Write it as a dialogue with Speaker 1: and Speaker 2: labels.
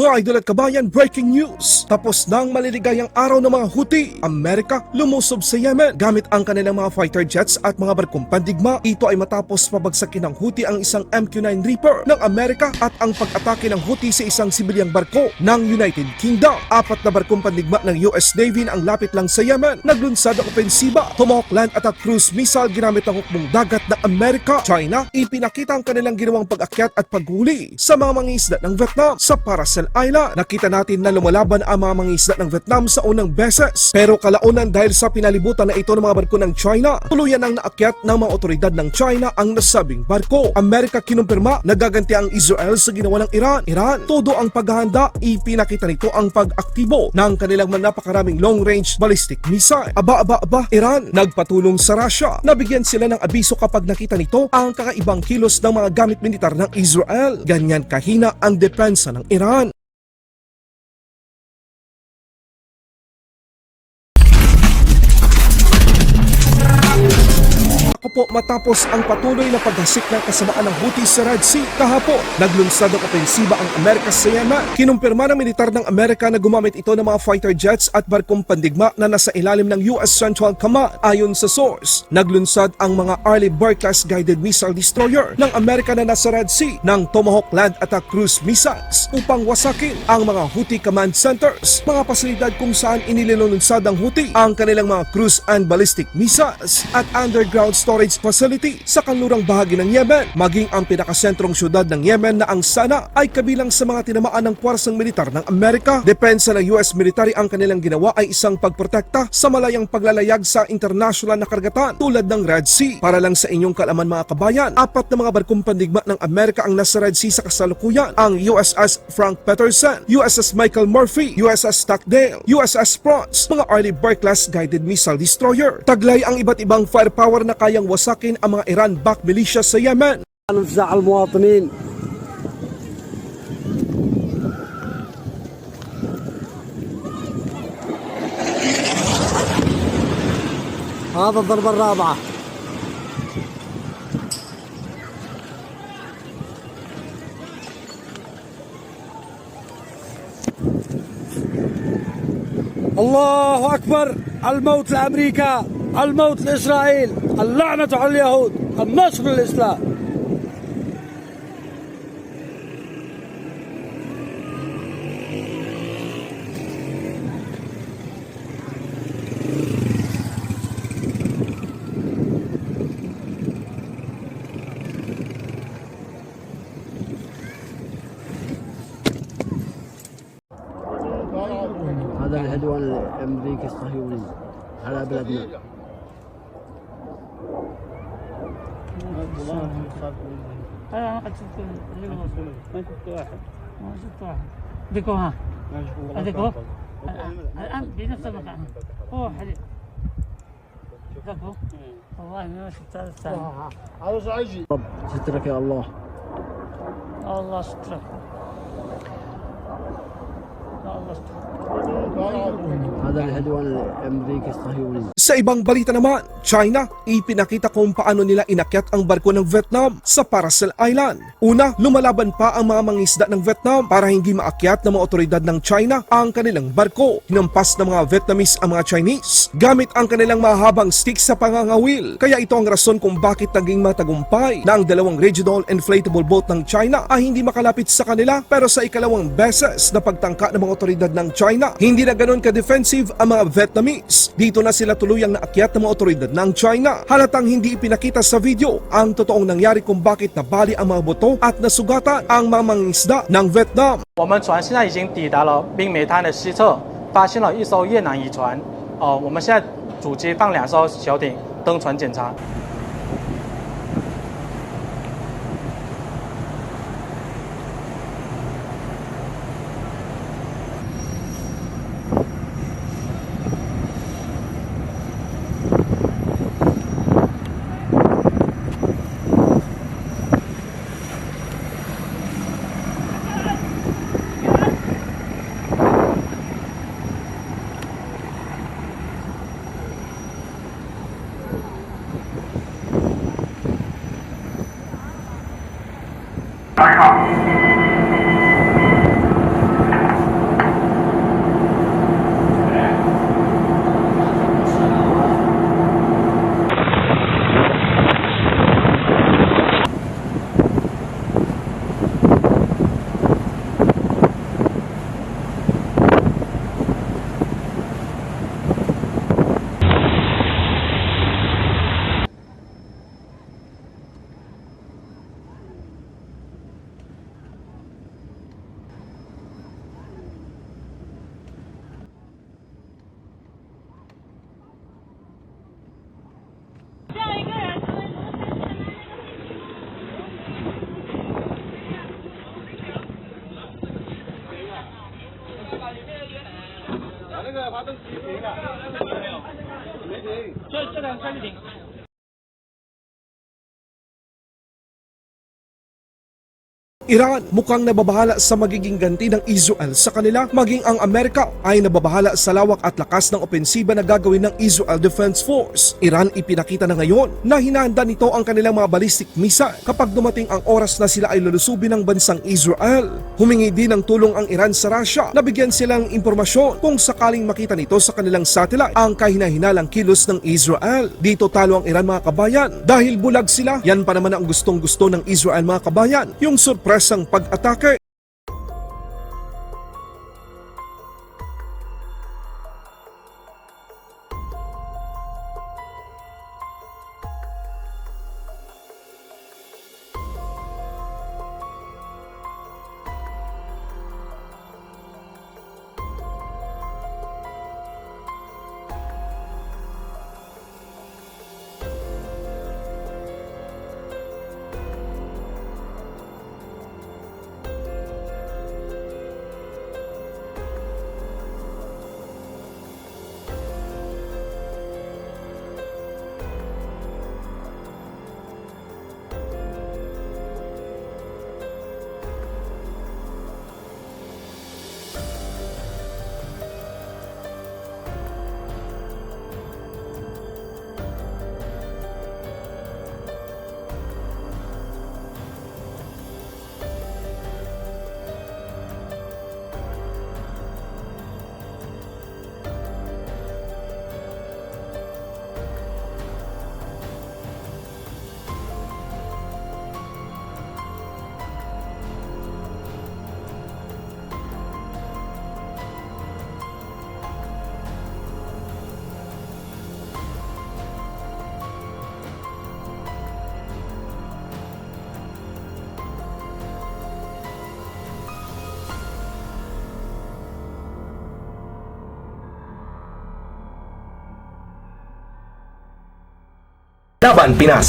Speaker 1: Mga idol at kabayan, breaking news! Tapos nang maliligayang araw ng mga Houthi, Amerika lumusob sa Yemen gamit ang kanilang mga fighter jets at mga barkong pandigma. Ito ay matapos pabagsakin ng Houthi ang isang MQ-9 Reaper ng Amerika at ang pag-atake ng Houthi sa isang sibilyang barko ng United Kingdom. Apat na barkong pandigma ng US Navy na ang lapit lang sa Yemen naglunsad ang opensiba. Tomahawk land attack cruise missile ginamit ang hukbong dagat ng Amerika. China, ipinakita ang kanilang ginawang pag-akyat at paghuli sa mga mangingisda ng Vietnam sa Paracel Island. Nakita natin na lumalaban ang mga mangingisda ng Vietnam sa unang beses. Pero kalaunan dahil sa pinalibutan na ito ng mga barko ng China, tuluyan ang naakyat ng mga otoridad ng China ang nasabing barko. Amerika kinumpirma na gaganti ang Israel sa ginawa ng Iran. Iran, todo ang paghahanda, ipinakita nito ang pag-aktibo ng kanilang napakaraming long-range ballistic missile. Aba, aba, aba, Iran, nagpatulong sa Russia. Nabigyan sila ng abiso kapag nakita nito ang kakaibang kilos ng mga gamit militar ng Israel. Ganyan kahina ang depensa ng Iran. Ako po matapos ang patuloy na paghasik ng kasamaan ng Houthi sa Red Sea kahapon. Naglunsad ng opensiba ang Amerika sa Yemen. Kinumpirma ng militar ng Amerika na gumamit ito ng mga fighter jets at barkong pandigma na nasa ilalim ng US Central Command. Ayon sa source, naglunsad ang mga Arleigh Burr-class guided missile destroyer ng Amerika na nasa Red Sea ng Tomahawk land attack cruise missiles upang wasakin ang mga Houthi command centers, mga pasilidad kung saan inilunsad ng Houthi ang kanilang mga cruise and ballistic missiles at underground storage facility sa kanlurang bahagi ng Yemen, maging ang pinakasentrong syudad ng Yemen na ang Sana ay kabilang sa mga tinamaan ng puwersang militar ng Amerika. Depensa ng US military ang kanilang ginawa ay isang pagprotekta sa malayang paglalayag sa international na karagatan tulad ng Red Sea. Para lang sa inyong kalaman mga kabayan, apat na mga barkong pandigma ng Amerika ang nasa Red Sea sa kasalukuyan. Ang USS Frank Peterson, USS Michael Murphy, USS Stockdale, USS Bronze, mga Arleigh Burr-class guided missile destroyer. Taglay ang iba't ibang firepower na kayang wasakin ang mga Iran-backed militia sa Yemen.
Speaker 2: نفزع المواطنين هذا الضربة الرابعة الله أكبر الموت لأمريكا الموت لإسرائيل اللعنة على اليهود النصر للإسلام. هذا العدوان الأمريكي الصهيوني على بلدنا.
Speaker 3: شفت هو واحد ما شفت واحد ها ديكو الان المكان هو حديث ديكو والله ما شفت هذا الثاني
Speaker 2: رب سترك يا الله
Speaker 3: الله سترك
Speaker 1: Sa ibang balita naman, China ipinakita kung paano nila inakyat ang barko ng Vietnam sa Paracel Island. Una, lumalaban pa ang mga mangisda ng Vietnam para hindi maakyat ng mga otoridad ng China ang kanilang barko. Hinampas ng mga Vietnamese ang mga Chinese gamit ang kanilang mahabang stick sa pangangawil. Kaya ito ang rason kung bakit naging matagumpay na ang dalawang regional inflatable boat ng China ay hindi makalapit sa kanila pero sa ikalawang beses na pagtangka ng mga otoridad ng China, hindi na ganun ka-defensive ang mga Vietnamese. Dito na sila tuluyang naakyat ng mga otoridad ng China. Halatang hindi ipinakita sa video ang totoong nangyari kung bakit nabali ang mga boto at nasugatan ang mga mangingisda ng Vietnam.
Speaker 4: 我们船现在已经抵达了冰煤滩的西侧，发现了一艘越南乙船。哦、我们现在主机放两艘小艇登船检查。
Speaker 3: Thank you. 这辆车就停。
Speaker 1: Iran mukhang nababahala sa magiging ganti ng Israel sa kanila maging ang Amerika ay nababahala sa lawak at lakas ng opensiba na gagawin ng Israel Defense Force. Iran ipinakita na ngayon na hinahanda nito ang kanilang mga ballistic missile kapag dumating ang oras na sila ay lulusubin ng bansang Israel. Humingi din ng tulong ang Iran sa Russia na bigyan silang impormasyon kung sakaling makita nito sa kanilang satellite ang kahina-hinalang kilos ng Israel. Dito talo ang Iran mga kabayan dahil bulag sila. Yan pa naman ang gustong gusto ng Israel mga kabayan, yung surpresang pag-atake.
Speaker 5: Laban Pinas